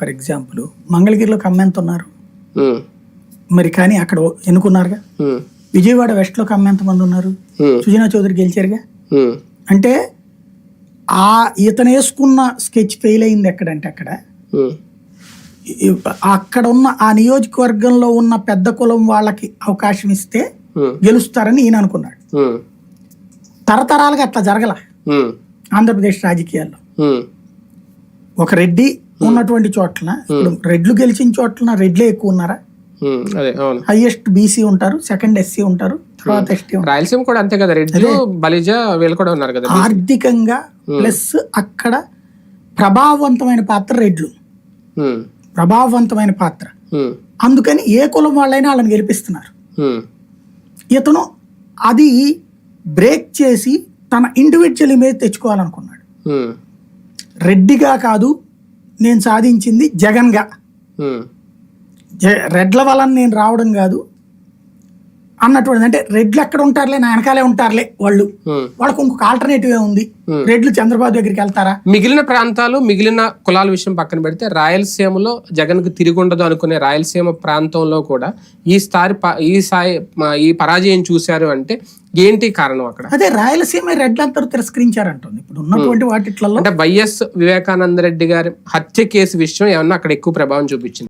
For example మంగళగిరిలో కమ్మ ఎంత ఉన్నారు? మరి కానీ అక్కడ ఎన్నుకున్నారుగా? విజయవాడ వెస్ట్లో కమ్మ ఎంతమంది ఉన్నారు? ఉమ్, సుజనా చౌదరి గెలిచారుగా? అంటే ఆ ఇతను వేసుకున్న స్కెచ్ ఫెయిల్ అయింది ఎక్కడంటే అక్కడ. అక్కడ ఉన్న ఆ నియోజకవర్గంలో ఉన్న పెద్ద కులం వాళ్ళకి అవకాశం ఇస్తే గెలుస్తారని ఈయన అనుకున్నాడు. తరతరాలుగా అట్లా జరగల ఆంధ్రప్రదేశ్ రాజకీయాల్లో. ఒక రెడ్డి ఉన్నటువంటి చోట్ల రెడ్లు గెలిచిన చోట్ల రెడ్లే ఎక్కువ ఉన్నారా హైయెస్ట్ బీసీ ఉంటారు సెకండ్ ఎస్సీ ఉంటారు తర్వాత ఎస్టీ రాయలసీమ కూడా అంతే కదా రెడ్లు బలిజ వీళ్ళు కూడా ఉన్నారు కదా ఆర్థికంగా ప్లస్ అక్కడ ప్రభావవంతమైన పాత్ర రెడ్లు. ప్రభావవంతమైన పాత్ర. అందుకని ఏ కులం వాళ్ళైనా వాళ్ళని గెలిపిస్తున్నారు. ఇతను అది బ్రేక్ చేసి తన ఇండివిజువల్ ఇమేజ్ తెచ్చుకోవాలనుకున్నాడు. రెడ్డిగా కాదు నేను సాధించింది జగన్గా. రెడ్ల వలన నేను రావడం కాదు. అన్నటువంటి అంటే రెడ్లు ఎక్కడ ఉంటారులే నా వెనకాలే ఉంటారులే వాళ్ళు. వాళ్ళకు ఇంకొక ఆల్టర్నేటివ్ ఉంది. రెడ్లు చంద్రబాబు దగ్గరికి వెళ్తారా? మిగిలిన ప్రాంతాలు మిగిలిన కులాల విషయం పక్కన పెడితే రాయలసీమలో జగన్కు తిరిగి ఉండదు అనుకునే రాయలసీమ ప్రాంతంలో కూడా ఈ స్థాయి ఈ స్థాయి ఈ పరాజయం చూశారు అంటే ఏంటి కారణం అక్కడ? అదే రాయలసీమ రెడ్లందరూ తిరస్కరించారంటుంది. ఇప్పుడు ఉన్నటువంటి వాటిట్లలో అంటే వైఎస్ వివేకానంద రెడ్డి గారి హత్య కేసు విషయం ఏమన్నా అక్కడ ఎక్కువ ప్రభావం చూపించింది?